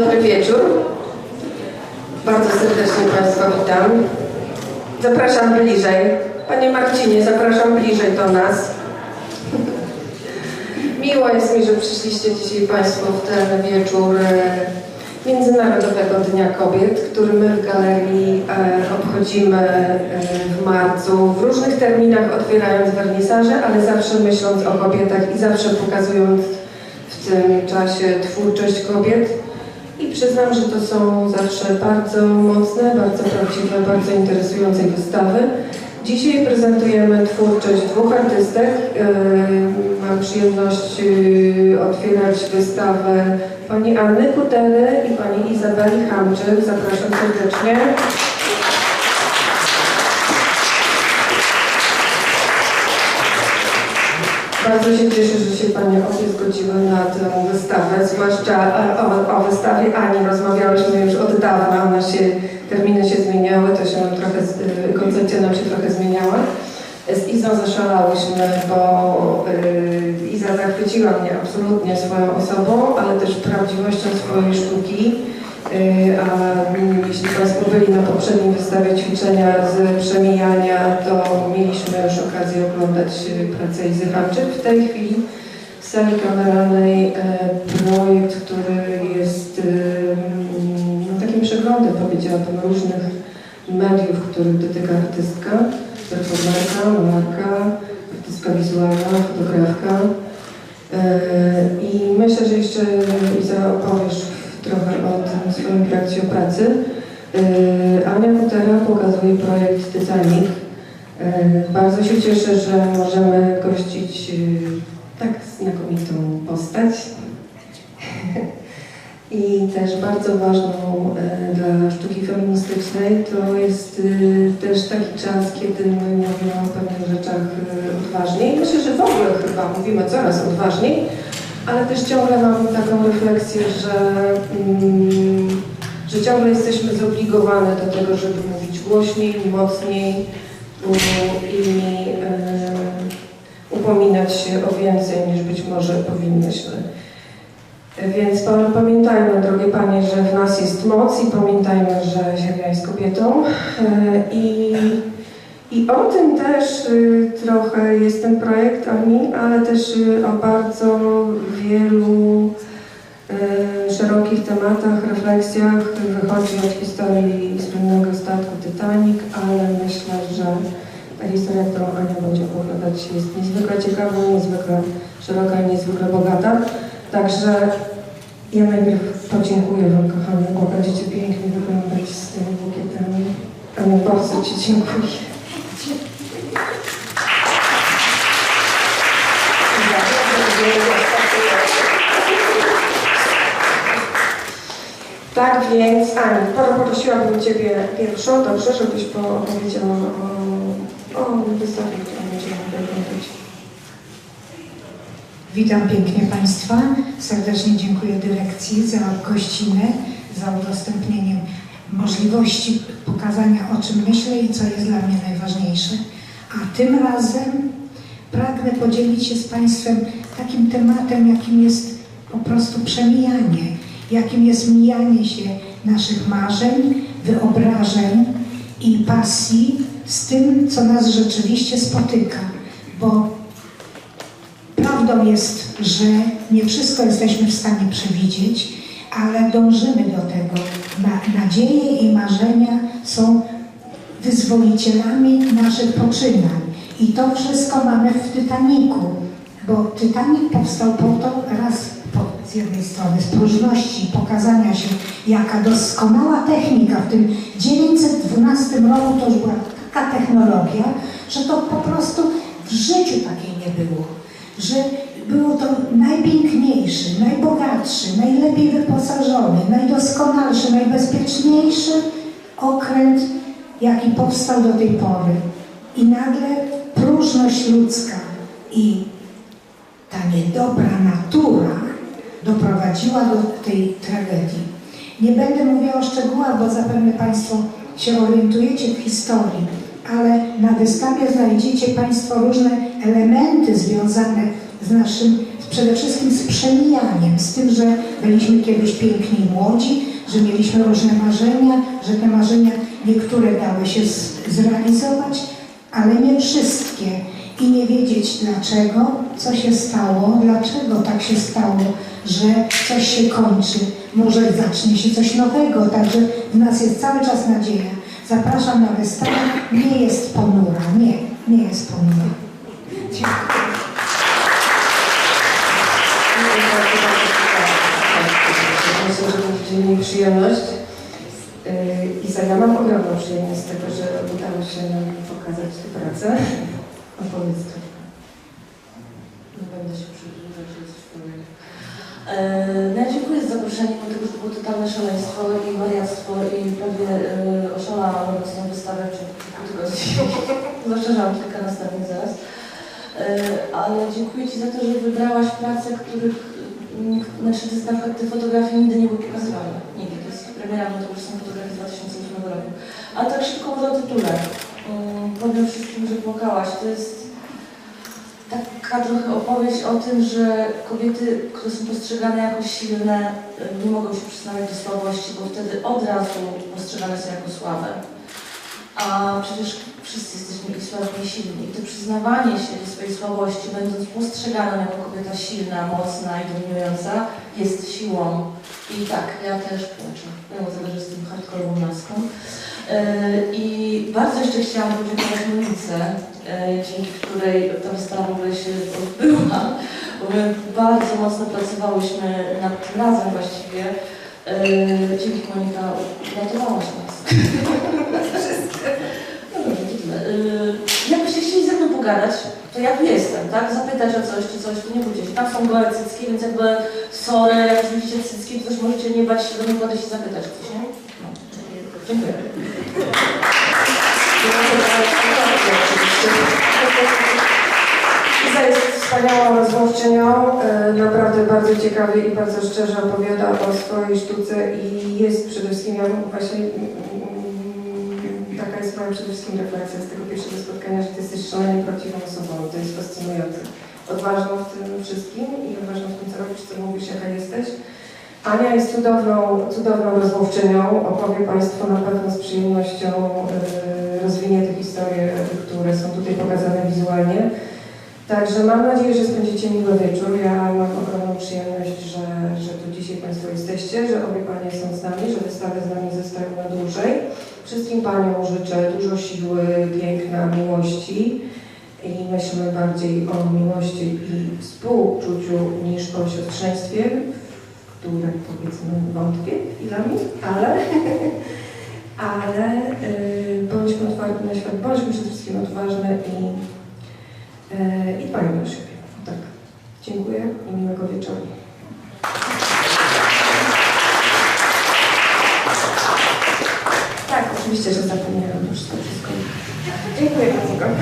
dobry wieczór. Bardzo serdecznie Państwa witam. Zapraszam bliżej. Panie Marcinie, zapraszam bliżej do nas. Miło jest mi, że przyszliście dzisiaj Państwo w ten wieczór e, Międzynarodowego Dnia Kobiet, który my w galerii e, obchodzimy e, w marcu w różnych terminach, otwierając wernisaże, ale zawsze myśląc o kobietach i zawsze pokazując w tym czasie twórczość kobiet. I przyznam, że to są zawsze bardzo mocne, bardzo prawdziwe, bardzo interesujące wystawy. Dzisiaj prezentujemy twórczość dwóch artystek. Yy, Mam przyjemność yy, otwierać wystawę pani Anny Kutery i pani Izabeli Hamczyk. Zapraszam serdecznie. Bardzo się cieszę, że się Panie obie zgodziły na tę wystawę, zwłaszcza e, o, o wystawie Ani rozmawiałyśmy już od dawna, ona się, terminy się zmieniały, to się trochę, y, koncepcja nam się trochę zmieniała. Z Izą zaszalałyśmy, bo y, Iza zachwyciła mnie absolutnie swoją osobą, ale też prawdziwością swojej sztuki. Y, A jeśli Państwo byli na poprzedniej wystawie ćwiczenia z przemijania, to mieliśmy już okazję oglądać y, pracę Izy Hamczyk. W tej chwili w sali kameralnej e, projekt, który jest y, mm, no, takim przeglądem, powiedziałabym, różnych mediów, których dotyka artystka, performerka, malarka, artystka wizualna, fotografka. I myślę, że jeszcze Iza opowiesz trochę o tym swoim trakcie pracy. E, Ania Kutera pokazuje projekt Titanic. E, Bardzo się cieszę, że możemy gościć e, tak znakomitą postać. I też bardzo ważną dla sztuki feministycznej to jest też taki czas, kiedy my mówimy o pewnych rzeczach odważniej. Myślę, że w ogóle chyba mówimy coraz odważniej, ale też ciągle mam taką refleksję, że, mm, że ciągle jesteśmy zobligowane do tego, żeby mówić głośniej, mocniej i e, upominać się o więcej niż być może powinnyśmy. Więc pa- pamiętajmy, drogie Panie, że w nas jest moc i pamiętajmy, że Ziemia jest kobietą. E, I, i o tym też y, trochę jest ten projekt Ani, ale też y, o bardzo wielu y, szerokich tematach, refleksjach. Wychodzi od historii słynnego statku Titanic, ale myślę, że ta historia, którą Ania będzie opowiadać jest niezwykle ciekawa, niezwykle szeroka i niezwykle bogata. Także ja najpierw podziękuję Wam, kochani, bo będziecie pięknie wyglądać z tymi bukietami. Aniu, bardzo Ci dziękuję. Tak więc, Ani, poprosiłabym Ciebie pierwszą, dobrze, żebyś opowiedziała o, o wystawie, którą będziemy oglądać. Witam pięknie Państwa. Serdecznie dziękuję dyrekcji za gościnę, za udostępnienie możliwości pokazania o czym myślę i co jest dla mnie najważniejsze. A tym razem pragnę podzielić się z Państwem takim tematem, jakim jest po prostu przemijanie, jakim jest mijanie się naszych marzeń, wyobrażeń i pasji z tym, co nas rzeczywiście spotyka. Bo Prawdą jest, że nie wszystko jesteśmy w stanie przewidzieć, ale dążymy do tego. Na, nadzieje i marzenia są wyzwolicielami naszych poczynań. I to wszystko mamy w Tytaniku, bo Tytanik powstał po to raz po, z jednej strony z próżności pokazania się, jaka doskonała technika w tym 912 roku to już była taka technologia, że to po prostu w życiu takiej nie było że było to najpiękniejszy, najbogatszy, najlepiej wyposażony, najdoskonalszy, najbezpieczniejszy okręt, jaki powstał do tej pory. I nagle próżność ludzka i ta niedobra natura doprowadziła do tej tragedii. Nie będę mówiła o szczegółach, bo zapewne Państwo się orientujecie w historii, ale na wystawie znajdziecie Państwo różne elementy związane z naszym przede wszystkim z przemijaniem, z tym, że byliśmy kiedyś piękni i młodzi, że mieliśmy różne marzenia, że te marzenia niektóre dały się zrealizować, ale nie wszystkie. I nie wiedzieć dlaczego, co się stało, dlaczego tak się stało, że coś się kończy, może zacznie się coś nowego, także w nas jest cały czas nadzieja. Zapraszam na wystawę, nie jest ponura, nie, nie jest ponura. Dziękuję. Mi przyjemność. Yy, Iza, ja mam ogromną przyjemność z tego, że udało się nam pokazać tę pracę. Opowiedz trochę. Nie będę się przedłużać, że coś powiem. E, No ja dziękuję za zaproszenie, bo tego, że to było totalne szaleństwo i wariactwo i prawie e, oszalałam robiąc wystawę w ciągu kilku tygodni. Zaszerzałam kilka następnych zaraz. E, Ale dziękuję Ci za to, że wybrałaś prace, których nikt, znaczy na te fotografie nigdy nie były pokazywane. Nigdy. To jest premiera, bo to już są fotografie z 2008 roku. Ale tak szybko o tytule. Mm, Powiem wszystkim, że płakałaś. To jest taka trochę opowieść o tym, że kobiety, które są postrzegane jako silne, nie mogą się przyznawać do słabości, bo wtedy od razu postrzegane są jako słabe. A przecież wszyscy jesteśmy i słabni i silni. I to przyznawanie się do swojej słabości, będąc postrzeganą jako kobieta silna, mocna i dominująca, jest siłą. I tak, ja też płaczę, mimo tego, że jestem hardkorową laską. Yy, I bardzo jeszcze chciałam podziękować Monice, yy, dzięki której ta wystawa w ogóle się odbyła, bo my bardzo mocno pracowałyśmy nad tym razem właściwie. Yy, Dzięki Monika uratowałaś nas. No. Yy, Jakbyście chcieli ze mną pogadać, to ja tu jestem, tak? Zapytać o coś czy coś, to nie bójcie. Tam są gołe cycki, więc jakby sorry, jak widzicie cycki, to też możecie nie bać się do mnie podejść i zapytać coś, nie? No. Dziękuję. Wspaniałą rozmówczynią, e, naprawdę bardzo ciekawie i bardzo szczerze opowiada o swojej sztuce i jest przede wszystkim, ja właśnie mm, taka jest moja przede wszystkim refleksja z tego pierwszego spotkania, że Ty jesteś szalenie prawdziwą osobą, to jest fascynujące. Odważną w tym wszystkim i odważną w tym, co robisz, co mówisz, jaka jesteś. Ania jest cudowną, cudowną rozmówczynią, opowie Państwu na pewno z przyjemnością e, rozwinie te historie, które są tutaj pokazane wizualnie. Także mam nadzieję, że spędzicie miły wieczór. Ja mam ogromną przyjemność, że, że tu dzisiaj Państwo jesteście, że obie Panie są z nami, że wystawy z nami zostają na dłużej. Wszystkim Paniom życzę dużo siły, piękna, miłości i myślmy bardziej o miłości i współczuciu niż o siostrzeństwie, w które powiedzmy wątpię chwilami, ale, ale yy, bądźmy otwarci na świat, bądźmy przede wszystkim odważne i i dbajmy o siebie. Tak. Dziękuję i miłego wieczoru. Tak, oczywiście, że zapomniałam już to wszystko. Dziękuję bardzo.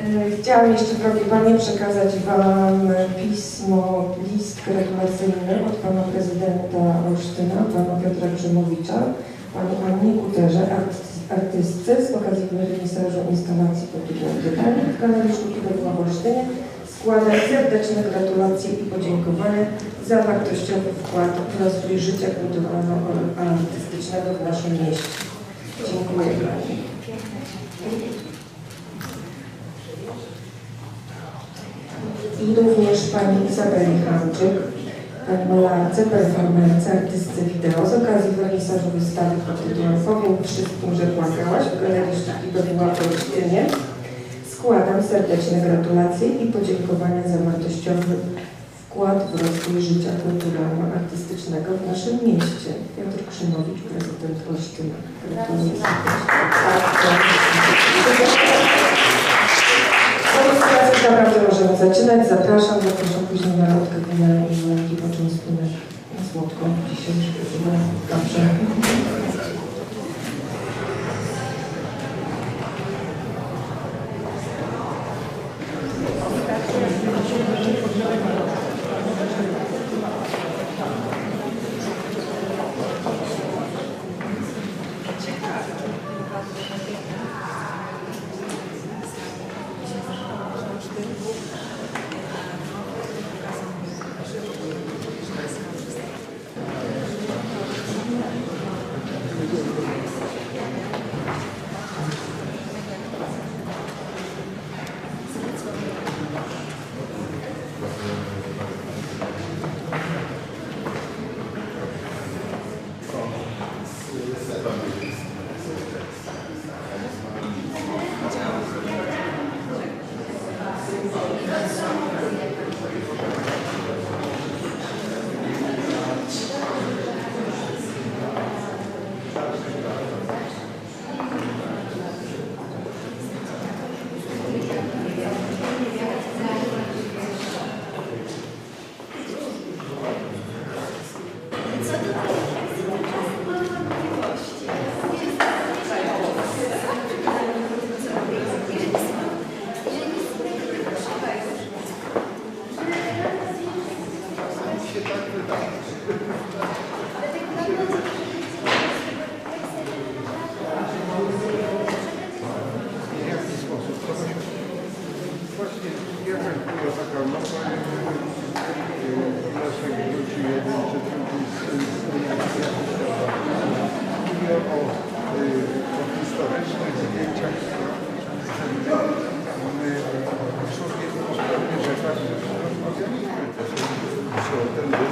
E, Chciałam jeszcze, drogie Panie, przekazać Wam pismo, list gratulacyjny od Pana Prezydenta Olsztyna, Pana Piotra Grzymowicza, Pani Annie Kuterze, arty- artystce z okazji wernisażu instalacji pod tytułem Titanic w Galerii Sztuki we w Olsztynie. Składam serdeczne gratulacje i podziękowania za wartościowy wkład w rozwój życia kulturalno-artystycznego w naszym mieście. Dziękuję Pani. I również Pani Izabeli Hamczyk, Pani malarce, performerce, artystce wideo z okazji wernisażu wystawy pod tytułem Powiem wszystkim, że płakałaś w Galerii Sztuki Bewiła w Olsztynie. Składam serdeczne gratulacje i podziękowania za wartościowy wkład w rozwój życia kulturalno-artystycznego w naszym mieście. Piotr Krzymowicz, prezydent Olsztyna. Gratuluję serdecznie. Teraz naprawdę możemy zaczynać. Zapraszam, zapraszam później na randkę wina i poczęstujemy słodko dzisiaj, żeby było dobrze. O